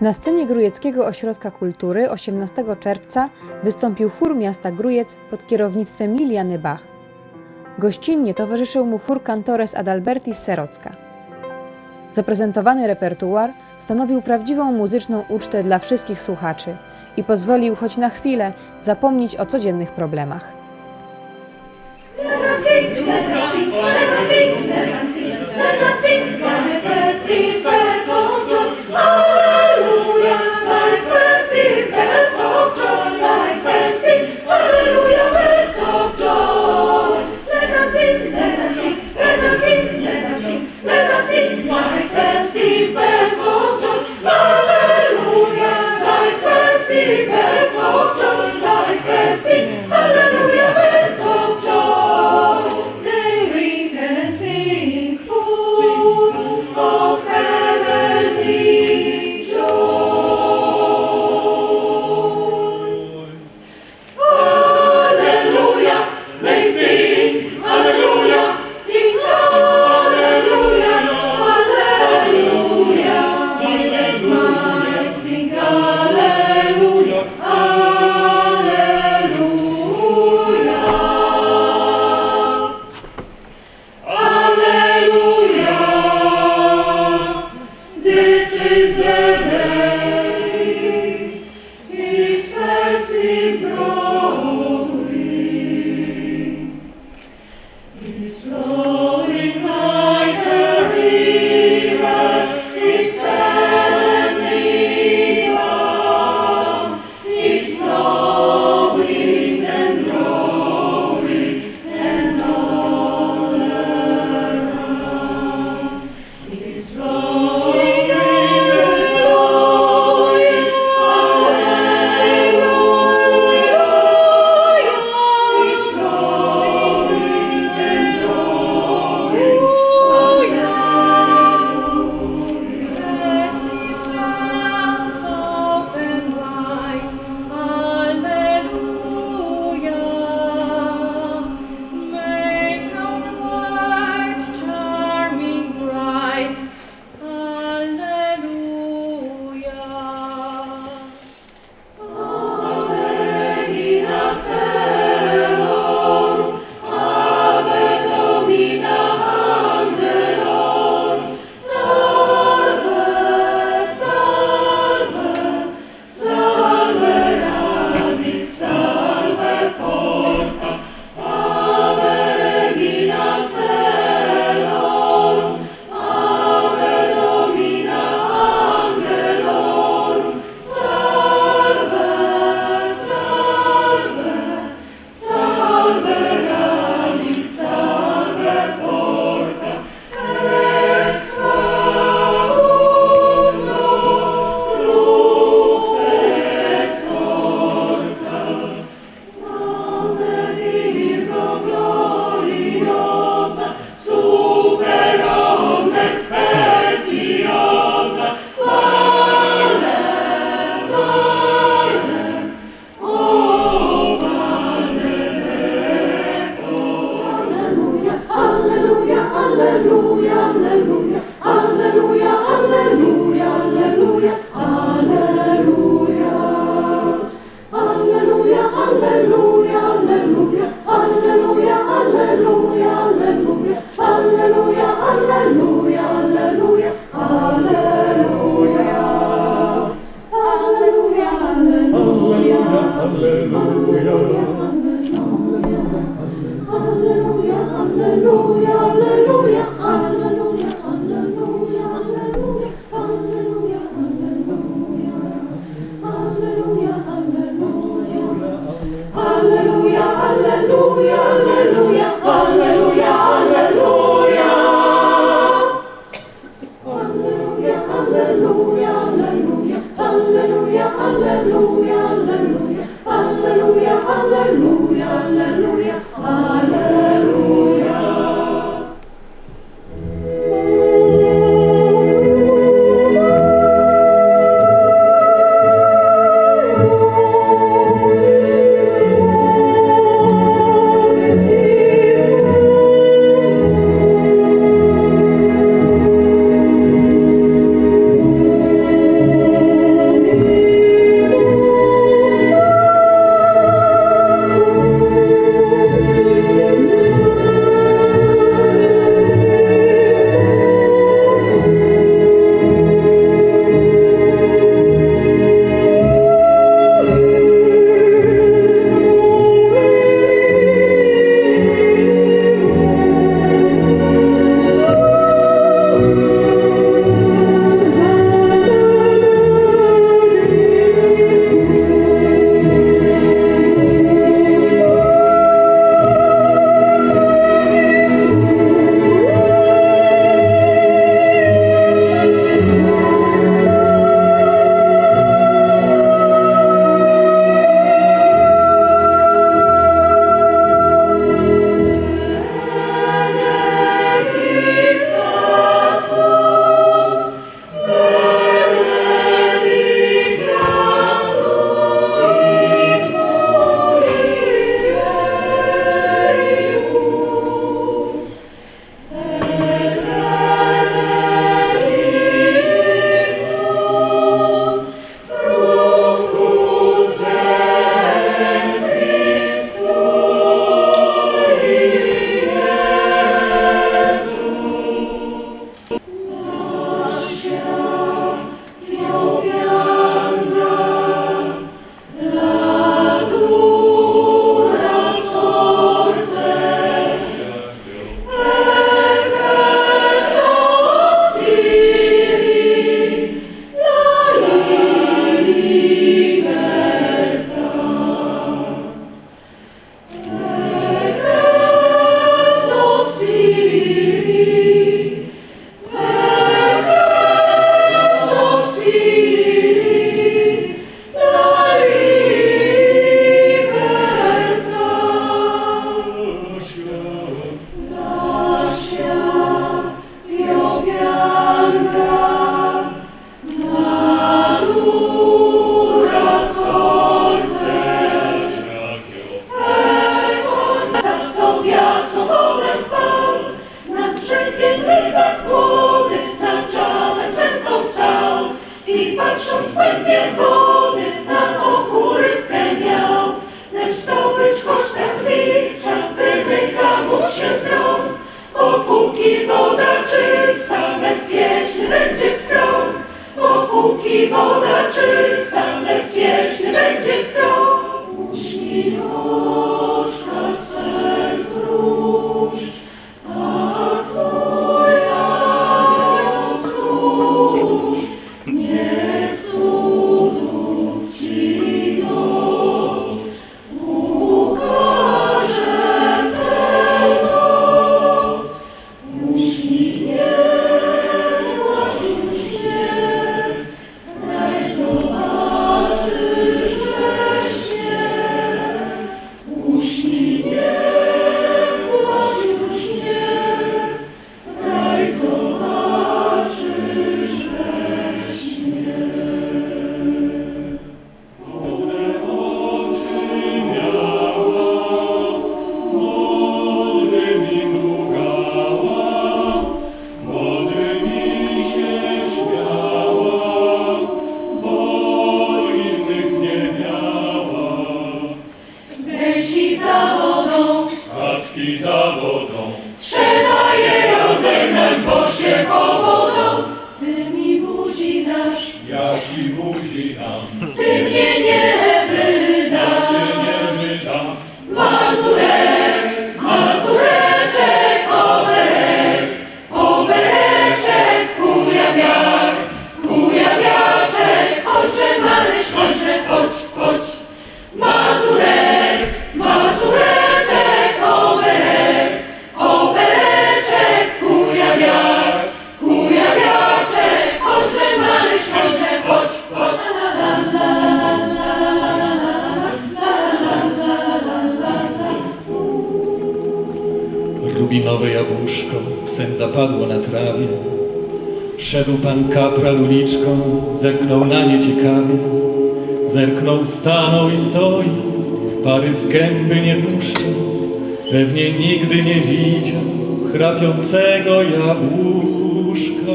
Na scenie Grujeckiego Ośrodka Kultury 18 czerwca wystąpił chór miasta Grujec pod kierownictwem Liliany Bach. Gościnnie towarzyszył mu chór Cantores Adalberti z Serocka. Zaprezentowany repertuar stanowił prawdziwą muzyczną ucztę dla wszystkich słuchaczy i pozwolił choć na chwilę zapomnieć o codziennych problemach. Amen. she, who she, Szedł pan kapral uliczką, zerknął na nie ciekawie. Zerknął, stanął i stoi, pary z gęby nie puszcza. Pewnie nigdy nie widział chrapiącego jabłuszka.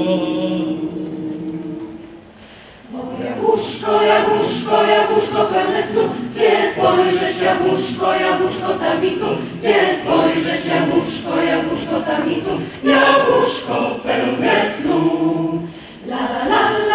O jabłuszko, jabłuszko, jabłuszko pełne stóp, gdzie spojrzysz jabłuszko, jabłuszko tam i tu, gdzie spojrzysz jabłuszko jabłuszko, jabłuszko tamitu, jabłuszko pełne snu. La la la.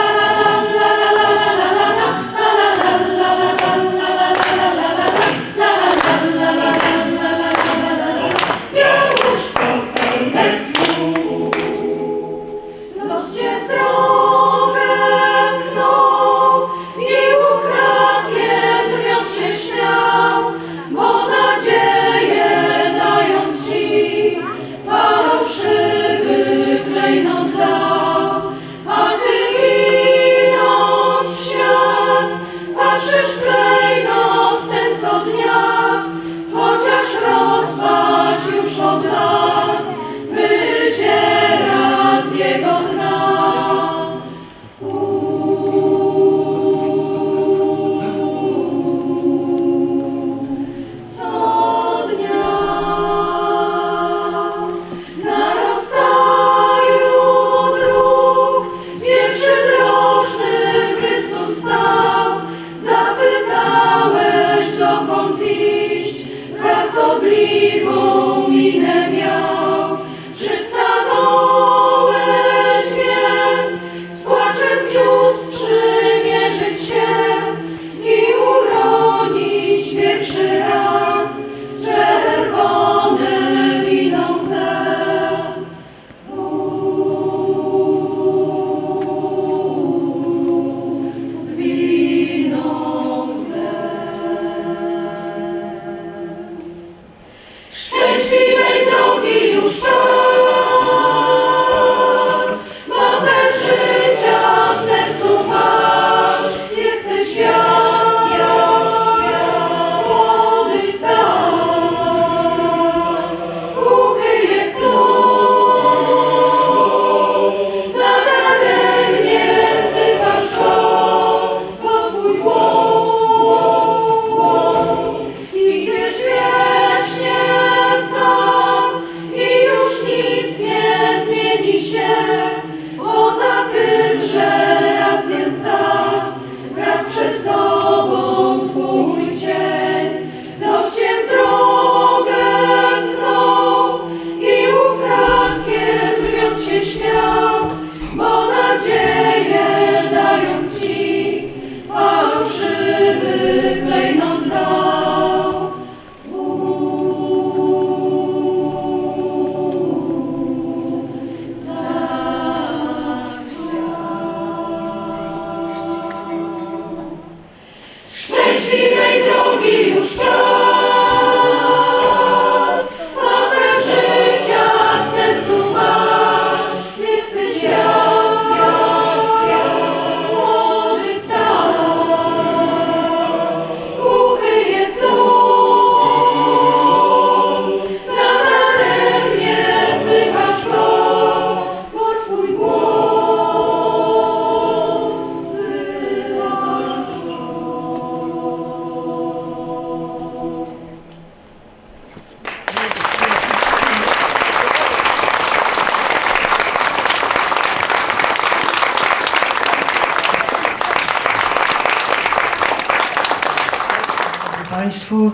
Państwu.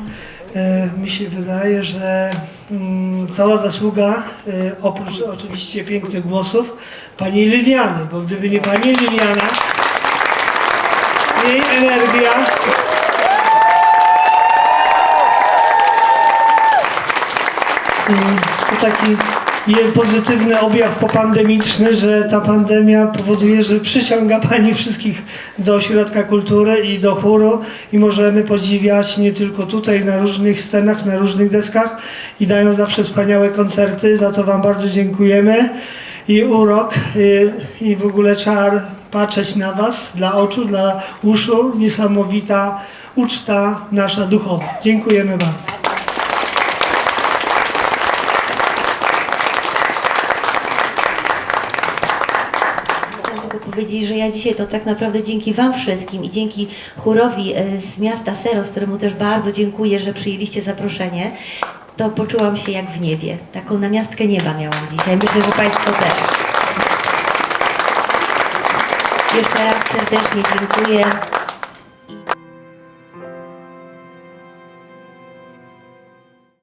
E, Mi się wydaje, że mm, cała zasługa, e, oprócz oczywiście pięknych głosów, Pani Liliany, bo gdyby nie Pani Liliana, jej energia, Mm, to taki pozytywny objaw popandemiczny, że ta pandemia powoduje, że przyciąga Pani wszystkich do ośrodka kultury i do chóru i możemy podziwiać nie tylko tutaj na różnych scenach, na różnych deskach i dają zawsze wspaniałe koncerty, za to Wam bardzo dziękujemy i urok y, i w ogóle czar patrzeć na Was dla oczu, dla uszu, niesamowita uczta nasza duchowa. Dziękujemy bardzo. Chciałam tylko powiedzieć, że ja dzisiaj to tak naprawdę dzięki Wam wszystkim i dzięki chórowi e, z miasta Seros, któremu też bardzo dziękuję, że przyjęliście zaproszenie, to poczułam się jak w niebie. Taką namiastkę nieba miałam dzisiaj. Myślę, że Państwo też. Jeszcze raz serdecznie dziękuję.